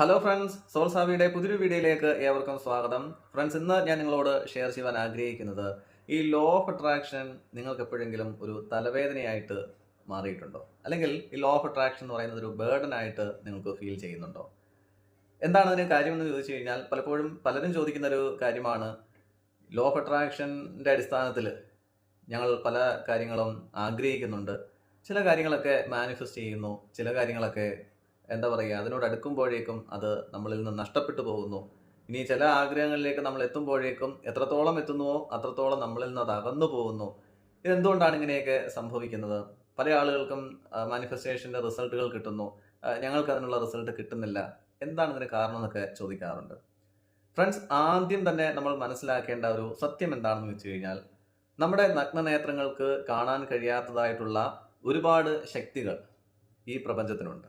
Hello friends സോൾസാവിയുടെ പുതിയൊരു വീഡിയോയിലേക്ക് ഏവർക്കും സ്വാഗതം. ഫ്രണ്ട്സ് ഇന്ന് ഞാൻ നിങ്ങളോട് ഷെയർ ചെയ്യാൻ ആഗ്രഹിക്കുന്നത് ഈ ലോ ഓഫ് അട്രാക്ഷൻ നിങ്ങൾക്ക് എപ്പോഴെങ്കിലും ഒരു തലവേദനയായിട്ട് മാറിയിട്ടുണ്ടോ? അല്ലെങ്കിൽ ഈ ലോ ഓഫ് അട്രാക്ഷൻ എന്ന് പറയുന്നത് ഒരു ബേർഡൻ ആയിട്ട് നിങ്ങൾക്ക് ഫീൽ ചെയ്യുന്നുണ്ടോ? എന്താണ് അതിന് കാര്യമെന്ന് ചോദിച്ചു കഴിഞ്ഞാൽ പലപ്പോഴും പലരും ചോദിക്കുന്ന ഒരു കാര്യമാണ്. ലോ ഓഫ് അട്രാക്ഷന്റെ അടിസ്ഥാനത്തിൽ ഞങ്ങൾ പല കാര്യങ്ങളും ആഗ്രഹിക്കുന്നുണ്ട്. ചില കാര്യങ്ങളൊക്കെ മാനിഫെസ്റ്റ് ചെയ്യുന്നു. ചില കാര്യങ്ങളൊക്കെ എന്താ പറയുക അതിനോട് അടുക്കുമ്പോഴേക്കും അത് നമ്മളിൽ നിന്ന് നഷ്ടപ്പെട്ടു പോകുന്നു. ഇനി ചില ആഗ്രഹങ്ങളിലേക്ക് നമ്മൾ എത്തുമ്പോഴേക്കും എത്രത്തോളം എത്തുന്നുവോ അത്രത്തോളം നമ്മളിൽ നിന്ന് അത് അകന്നു പോകുന്നു. ഇതെന്തുകൊണ്ടാണ് ഇങ്ങനെയൊക്കെ സംഭവിക്കുന്നത്? പല ആളുകൾക്കും മാനിഫെസ്റ്റേഷന്റെ റിസൾട്ടുകൾ കിട്ടുന്നു. ഞങ്ങൾക്ക് അതിനുള്ള റിസൾട്ട് കിട്ടുന്നില്ല. എന്താണ് ഇതിന് കാരണം എന്നൊക്കെ ചോദിക്കാറുണ്ട്. ഫ്രണ്ട്സ് ആദ്യം തന്നെ നമ്മൾ മനസ്സിലാക്കേണ്ട ഒരു സത്യം എന്താണെന്ന് വെച്ച് കഴിഞ്ഞാൽ നമ്മുടെ നഗ്നനേത്രങ്ങൾക്ക് കാണാൻ കഴിയാത്തതായിട്ടുള്ള ഒരുപാട് ശക്തികൾ ഈ പ്രപഞ്ചത്തിനുണ്ട്.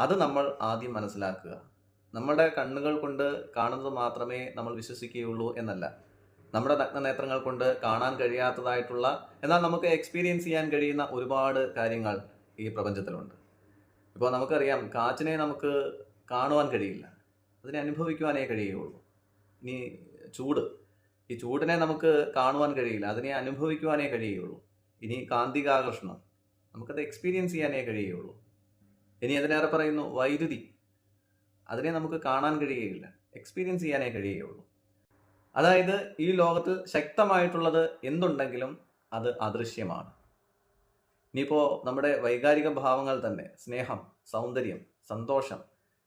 അത് നമ്മൾ ആദ്യം മനസ്സിലാക്കുക. നമ്മുടെ കണ്ണുകൾ കൊണ്ട് കാണുന്നത് മാത്രമേ നമ്മൾ വിശ്വസിക്കുകയുള്ളൂ എന്നല്ല. നമ്മുടെ നഗ്നനേത്രങ്ങൾ കൊണ്ട് കാണാൻ കഴിയാത്തതായിട്ടുള്ള എന്നാൽ നമുക്ക് എക്സ്പീരിയൻസ് ചെയ്യാൻ കഴിയുന്ന ഒരുപാട് കാര്യങ്ങൾ ഈ പ്രപഞ്ചത്തിലുണ്ട്. ഇപ്പോൾ നമുക്കറിയാം കാച്ചിനെ നമുക്ക് കാണുവാൻ കഴിയില്ല. അതിനെ അനുഭവിക്കുവാനേ കഴിയുകയുള്ളൂ. ഇനി ചൂട്. ഈ ചൂടിനെ നമുക്ക് കാണുവാൻ കഴിയില്ല. അതിനെ അനുഭവിക്കുവാനേ കഴിയുകയുള്ളൂ. ഇനി കാന്തികാകർഷണം. നമുക്കത് എക്സ്പീരിയൻസ് ചെയ്യാനേ കഴിയുള്ളൂ ഇനി അതിനേറെ പറയുന്നു വൈദ്യുതി. അതിനെ നമുക്ക് കാണാൻ കഴിയുകയില്ല. എക്സ്പീരിയൻസ് ചെയ്യാനേ കഴിയുകയുള്ളൂ. അതായത് ഈ ലോകത്തിൽ ശക്തമായിട്ടുള്ളത് എന്തുണ്ടെങ്കിലും അത് അദൃശ്യമാണ്. ഇനിയിപ്പോൾ നമ്മുടെ വൈകാരിക ഭാവങ്ങൾ തന്നെ സ്നേഹം സൗന്ദര്യം സന്തോഷം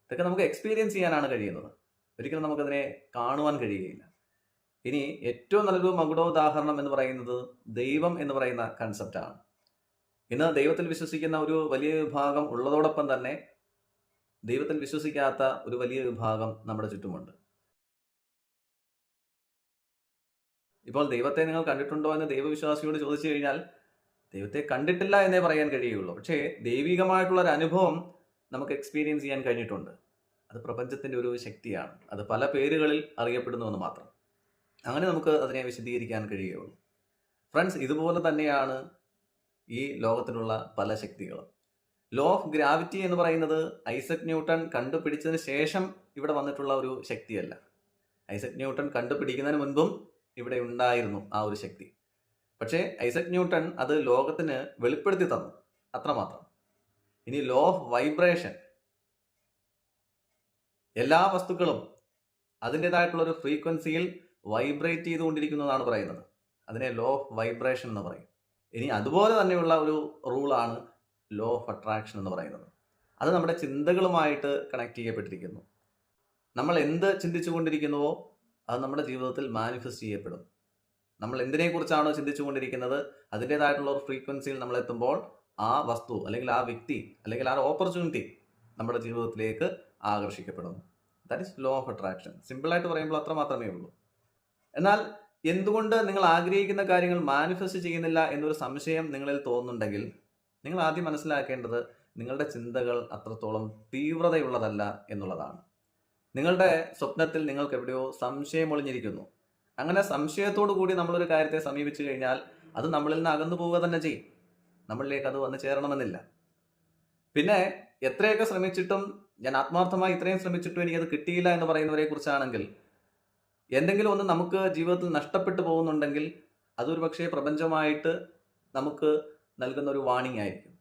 ഇതൊക്കെ നമുക്ക് എക്സ്പീരിയൻസ് ചെയ്യാനാണ് കഴിയുന്നത്. ഒരിക്കലും നമുക്കതിനെ കാണുവാൻ കഴിയുകയില്ല. ഇനി ഏറ്റവും നല്ലൊരു മകുടോദാഹരണം എന്ന് പറയുന്നത് ദൈവം എന്ന് പറയുന്ന കൺസെപ്റ്റാണ് ഇന്ന് ദൈവത്തിൽ വിശ്വസിക്കുന്ന ഒരു വലിയ വിഭാഗം ഉള്ളതോടൊപ്പം തന്നെ ദൈവത്തിൽ വിശ്വസിക്കാത്ത ഒരു വലിയ വിഭാഗം നമ്മുടെ ചുറ്റുമുണ്ട്. ഇപ്പോൾ ദൈവത്തെ നിങ്ങൾ കണ്ടിട്ടുണ്ടോ എന്ന് ദൈവവിശ്വാസിയോട് ചോദിച്ചു കഴിഞ്ഞാൽ ദൈവത്തെ കണ്ടിട്ടില്ല എന്നേ പറയാൻ കഴിയുള്ളൂ പക്ഷേ ദൈവികമായിട്ടുള്ള ഒരു അനുഭവം നമുക്ക് എക്സ്പീരിയൻസ് ചെയ്യാൻ കഴിഞ്ഞിട്ടുണ്ട്. അത് പ്രപഞ്ചത്തിന്റെ ഒരു ശക്തിയാണ്. അത് പല പേരുകളിൽ അറിയപ്പെടുന്നുവെന്ന് മാത്രം. അങ്ങനെ നമുക്ക് അതിനെ വിശദീകരിക്കാൻ കഴിയുള്ളൂ ഫ്രണ്ട്സ് ഇതുപോലെ തന്നെയാണ് ഈ ലോകത്തിലുള്ള പല ശക്തികളും. ലോ ഓഫ് ഗ്രാവിറ്റി എന്ന് പറയുന്നത് ഐസക് ന്യൂട്ടൺ കണ്ടുപിടിച്ചതിന് ശേഷം ഇവിടെ വന്നിട്ടുള്ള ഒരു ശക്തിയല്ല. ഐസക് ന്യൂട്ടൺ കണ്ടുപിടിക്കുന്നതിന് മുൻപും ഇവിടെ ഉണ്ടായിരുന്നു ആ ഒരു ശക്തി. പക്ഷേ ഐസക് ന്യൂട്ടൺ അത് ലോകത്തിന് വെളിപ്പെടുത്തി തന്നു. അത്രമാത്രം. ഇനി ലോ ഓഫ് വൈബ്രേഷൻ എല്ലാ വസ്തുക്കളും അതിന്റെതായിട്ടുള്ള ഒരു ഫ്രീക്വൻസിയിൽ വൈബ്രേറ്റ് ചെയ്തുകൊണ്ടിരിക്കുന്നതാണ് പറയുന്നത്. അതിനെ ലോ ഓഫ് വൈബ്രേഷൻ എന്ന് പറയും. ഇനി അതുപോലെ തന്നെയുള്ള ഒരു റൂളാണ് ലോ ഓഫ് അട്രാക്ഷൻ എന്ന് പറയുന്നത്. അത് നമ്മുടെ ചിന്തകളുമായിട്ട് കണക്ട് ചെയ്യപ്പെട്ടിരിക്കുന്നു. നമ്മൾ എന്ത് ചിന്തിച്ചു കൊണ്ടിരിക്കുന്നുവോ അത് നമ്മുടെ ജീവിതത്തിൽ മാനിഫെസ്റ്റ് ചെയ്യപ്പെടും. നമ്മൾ എന്തിനെക്കുറിച്ചാണോ ചിന്തിച്ചു കൊണ്ടിരിക്കുന്നത് അതിന്റെതായിട്ടുള്ള ഒരു ഫ്രീക്വൻസിയിൽ നമ്മൾ എത്തുമ്പോൾ ആ വസ്തു അല്ലെങ്കിൽ ആ വ്യക്തി അല്ലെങ്കിൽ ആ ഓപ്പർച്യൂണിറ്റി നമ്മുടെ ജീവിതത്തിലേക്ക് ആകർഷിക്കപ്പെടുന്നു. That is law of attraction സിമ്പിളായിട്ട് പറയുമ്പോൾ അത്ര മാത്രമേ ഉള്ളൂ. എന്നാൽ എന്തുകൊണ്ട് നിങ്ങൾ ആഗ്രഹിക്കുന്ന കാര്യങ്ങൾ മാനിഫെസ്റ്റ് ചെയ്യുന്നില്ല എന്നൊരു സംശയം നിങ്ങളിൽ തോന്നുന്നുണ്ടെങ്കിൽ നിങ്ങൾ ആദ്യം മനസ്സിലാക്കേണ്ടത് നിങ്ങളുടെ ചിന്തകൾ അത്രത്തോളം തീവ്രതയുള്ളതല്ല എന്നുള്ളതാണ്. നിങ്ങളുടെ സ്വപ്നത്തിൽ നിങ്ങൾക്ക് എവിടെയോ സംശയം ഒളിഞ്ഞിരിക്കുന്നു. അങ്ങനെ സംശയത്തോടു കൂടി നമ്മളൊരു കാര്യത്തെ സമീപിച്ചു കഴിഞ്ഞാൽ അത് നമ്മളിൽ നിന്ന് അകന്നു പോവുക തന്നെ ചെയ്യും. നമ്മളിലേക്ക് അത് വന്ന് ചേരണമെന്നില്ല. പിന്നെ എത്രയൊക്കെ ശ്രമിച്ചിട്ടും ഞാൻ ആത്മാർത്ഥമായി ഇത്രയും ശ്രമിച്ചിട്ടും എനിക്കത് കിട്ടിയില്ല എന്ന് പറയുന്നവരെ കുറിച്ചാണെങ്കിൽ എന്തെങ്കിലും ഒന്ന് നമുക്ക് ജീവിതത്തിൽ നഷ്ടപ്പെട്ടു പോകുന്നുണ്ടെങ്കിൽ അതൊരു പക്ഷേ പ്രപഞ്ചമായിട്ട് നമുക്ക് നൽകുന്ന ഒരു വാണിംഗ് ആയിരിക്കും.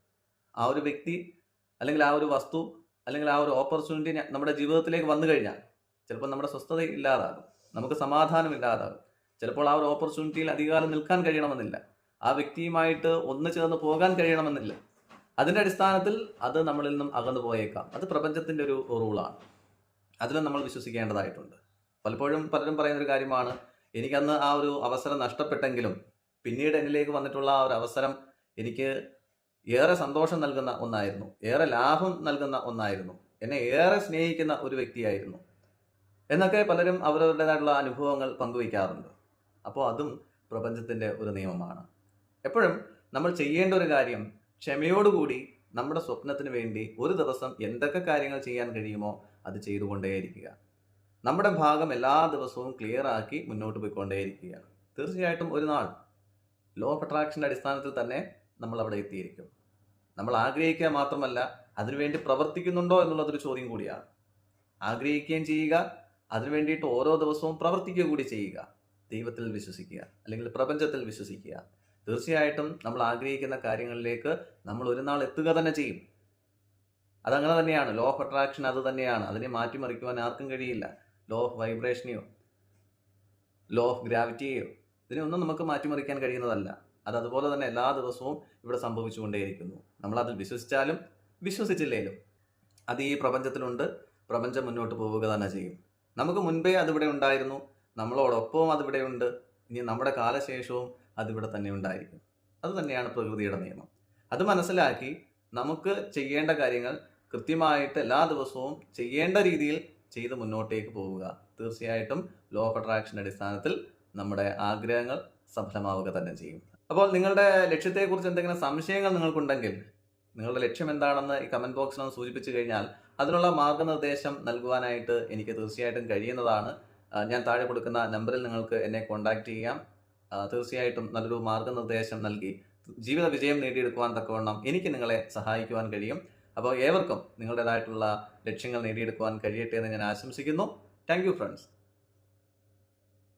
ആ ഒരു വ്യക്തി അല്ലെങ്കിൽ ആ ഒരു വസ്തു അല്ലെങ്കിൽ ആ ഒരു ഓപ്പർച്യൂണിറ്റി നമ്മുടെ ജീവിതത്തിലേക്ക് വന്നു കഴിഞ്ഞാൽ ചിലപ്പോൾ നമ്മുടെ സ്വസ്ഥത ഇല്ലാതാകും നമുക്ക് സമാധാനം ഇല്ലാതാകും. ചിലപ്പോൾ ആ ഒരു ഓപ്പർച്യൂണിറ്റിയിൽ അധികാരം നിൽക്കാൻ കഴിയണമെന്നില്ല. ആ വ്യക്തിയുമായിട്ട് ഒന്ന് ചേർന്ന് പോകാൻ കഴിയണമെന്നില്ല. അതിന്റെ അടിസ്ഥാനത്തിൽ അത് നമ്മളിൽ നിന്നും അകന്നു പോയേക്കാം. അത് പ്രപഞ്ചത്തിന്റെ ഒരു റൂളാണ് അതിലും നമ്മൾ വിശ്വസിക്കേണ്ടതായിട്ടുണ്ട്. പലപ്പോഴും പലരും പറയുന്ന ഒരു കാര്യമാണ് എനിക്കന്ന് ആ ഒരു അവസരം നഷ്ടപ്പെട്ടെങ്കിലും പിന്നീട് എന്നിലേക്ക് വന്നിട്ടുള്ള ആ ഒരു അവസരം എനിക്ക് ഏറെ സന്തോഷം നൽകുന്ന ഒന്നായിരുന്നു. ഏറെ ലാഭം നൽകുന്ന ഒന്നായിരുന്നു. എന്നെ ഏറെ സ്നേഹിക്കുന്ന ഒരു വ്യക്തിയായിരുന്നു. എന്നൊക്കെ പലരും അവരവരുടേതായിട്ടുള്ള അനുഭവങ്ങൾ പങ്കുവയ്ക്കാറുണ്ട്. അപ്പോൾ അതും പ്രപഞ്ചത്തിന്റെ ഒരു നിയമമാണ്. എപ്പോഴും നമ്മൾ ചെയ്യേണ്ട ഒരു കാര്യം ക്ഷമയോടുകൂടി നമ്മുടെ സ്വപ്നത്തിന് വേണ്ടി ഒരു ദിവസം എന്തൊക്കെ കാര്യങ്ങൾ ചെയ്യാൻ കഴിയുമോ അത് ചെയ്തുകൊണ്ടേയിരിക്കുക. നമ്മുടെ ഭാഗം എല്ലാ ദിവസവും ക്ലിയർ ആക്കി മുന്നോട്ട് പോയിക്കൊണ്ടേയിരിക്കുകയാണ്. തീർച്ചയായിട്ടും ഒരു നാൾ ലോ ഓഫ് അട്രാക്ഷന്റെ അടിസ്ഥാനത്തിൽ തന്നെ നമ്മൾ അവിടെ എത്തിയിരിക്കും. നമ്മൾ ആഗ്രഹിക്കുക മാത്രമല്ല അതിനുവേണ്ടി പ്രവർത്തിക്കുന്നുണ്ടോ എന്നുള്ളതൊരു ചോദ്യം കൂടിയാണ്. ആഗ്രഹിക്കുകയും ചെയ്യുക അതിനു വേണ്ടിയിട്ട് ഓരോ ദിവസവും പ്രവർത്തിക്കുക കൂടി ചെയ്യുക. ദൈവത്തിൽ വിശ്വസിക്കുക അല്ലെങ്കിൽ പ്രപഞ്ചത്തിൽ വിശ്വസിക്കുക. തീർച്ചയായിട്ടും നമ്മൾ ആഗ്രഹിക്കുന്ന കാര്യങ്ങളിലേക്ക് നമ്മൾ ഒരു നാൾ എത്തുക തന്നെ ചെയ്യും. അതങ്ങനെ തന്നെയാണ്. ലോ ഓഫ് അട്രാക്ഷൻ അത് തന്നെയാണ്. അതിനെ മാറ്റിമറിക്കുവാൻ ആർക്കും കഴിയില്ല. ലോ ഓഫ് വൈബ്രേഷനെയോ ലോ ഓഫ് ഗ്രാവിറ്റിയെയോ ഇതിനെയൊന്നും നമുക്ക് മാറ്റിമറിക്കാൻ കഴിയുന്നതല്ല. അത് അതുപോലെ തന്നെ എല്ലാ ദിവസവും ഇവിടെ സംഭവിച്ചുകൊണ്ടേയിരിക്കുന്നു. നമ്മൾ അതിൽ വിശ്വസിച്ചാലും വിശ്വസിച്ചില്ലേലും അത് ഈ പ്രപഞ്ചത്തിലുണ്ട്. പ്രപഞ്ചം മുന്നോട്ട് പോവുക തന്നെ ചെയ്യും. നമുക്ക് മുൻപേ അതിവിടെ ഉണ്ടായിരുന്നു. നമ്മളോടൊപ്പവും അതിവിടെ ഉണ്ട്. ഇനി നമ്മുടെ കാലശേഷവും അതിവിടെ തന്നെ ഉണ്ടായിരിക്കും. അത് തന്നെയാണ് പ്രകൃതിയുടെ നിയമം. അത് മനസ്സിലാക്കി നമുക്ക് ചെയ്യേണ്ട കാര്യങ്ങൾ കൃത്യമായിട്ട് എല്ലാ ദിവസവും ചെയ്യേണ്ട രീതിയിൽ ചെയ്ത് മുന്നോട്ടേക്ക് പോവുക. തീർച്ചയായിട്ടും ലോ ഓഫ് അട്രാക്ഷന്റെ അടിസ്ഥാനത്തിൽ നമ്മുടെ ആഗ്രഹങ്ങൾ സഫലമാവുക തന്നെ ചെയ്യും. അപ്പോൾ നിങ്ങളുടെ ലക്ഷ്യത്തെക്കുറിച്ച് എന്തെങ്കിലും സംശയങ്ങൾ നിങ്ങൾക്കുണ്ടെങ്കിൽ നിങ്ങളുടെ ലക്ഷ്യം എന്താണെന്ന് ഈ കമന്റ് ബോക്സിൽ ഒന്ന് സൂചിപ്പിച്ചു കഴിഞ്ഞാൽ അതിനുള്ള മാർഗനിർദ്ദേശം നൽകുവാനായിട്ട് എനിക്ക് തീർച്ചയായിട്ടും കഴിയുന്നതാണ്. ഞാൻ താഴെ കൊടുക്കുന്ന നമ്പറിൽ നിങ്ങൾക്ക് എന്നെ കോൺടാക്റ്റ് ചെയ്യാം. തീർച്ചയായിട്ടും നല്ലൊരു മാർഗനിർദ്ദേശം നൽകി. ജീവിത വിജയം നേടിയെടുക്കുവാൻ തക്കവണ്ണം എനിക്ക് നിങ്ങളെ സഹായിക്കുവാൻ കഴിയും. അപ്പോൾ ഏവർക്കും നിങ്ങളുടേതായിട്ടുള്ള ലക്ഷ്യങ്ങൾ നേടിയെടുക്കുവാൻ കഴിയട്ടെ എന്ന് ഞാൻ ആശംസിക്കുന്നു. Thank friends